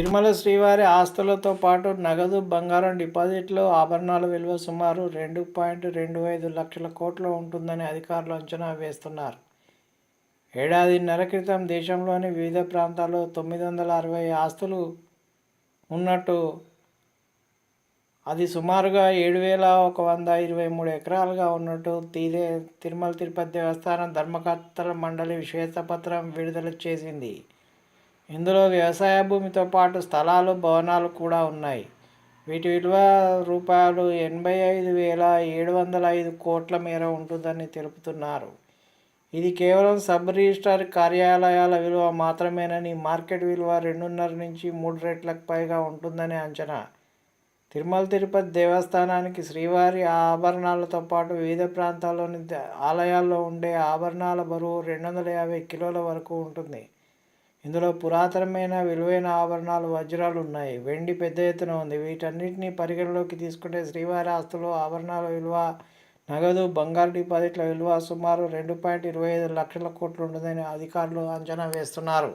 తిరుమల శ్రీవారి ఆస్తులతో పాటు నగదు బంగారం డిపాజిట్లు ఆభరణాల విలువ సుమారు రెండు పాయింట్ రెండు ఐదు లక్షల కోట్లు ఉంటుందని అధికారులు అంచనా వేస్తున్నారు. ఏడాదిన్నర క్రితం దేశంలోని వివిధ ప్రాంతాల్లో తొమ్మిది వందల అరవై ఆస్తులు ఉన్నట్టు అది సుమారుగా ఏడు వేల ఒక వంద ఇరవై మూడు ఎకరాలుగా ఉన్నట్టు తీరే తిరుమల తిరుపతి దేవస్థానం ధర్మకర్తల మండలి శ్వేతపత్రం విడుదల చేసింది. ఇందులో వ్యవసాయ భూమితో పాటు స్థలాలు భవనాలు కూడా ఉన్నాయి. వీటి విలువ రూపాయలు ఎనభై ఐదు వేల ఏడు వందల ఐదు కోట్ల మేర ఉంటుందని తెలుపుతున్నారు. ఇది కేవలం సబ్ రిజిస్ట్రార్ కార్యాలయాల విలువ మాత్రమేనని మార్కెట్ విలువ రెండున్నర నుంచి మూడు రెట్లకు పైగా ఉంటుందని అంచనా. తిరుమల తిరుపతి దేవస్థానానికి శ్రీవారి ఆభరణాలతో పాటు వివిధ ప్రాంతాల్లోని ఆలయాల్లో ఉండే ఆభరణాల బరువు రెండు వందల యాభై కిలోల వరకు ఉంటుంది. ఇందులో పురాతనమైన విలువైన ఆభరణాలు వజ్రాలు ఉన్నాయి. వెండి పెద్ద ఎత్తున ఉంది. వీటన్నిటిని పరిగణలోకి తీసుకుంటే శ్రీవారి ఆస్తులు ఆభరణాల విలువ నగదు బంగారు డిపాజిట్ల విలువ సుమారు రెండు పాయింట్ ఇరవై ఐదు లక్షల కోట్లు ఉంటుందని అధికారులు అంచనా వేస్తున్నారు.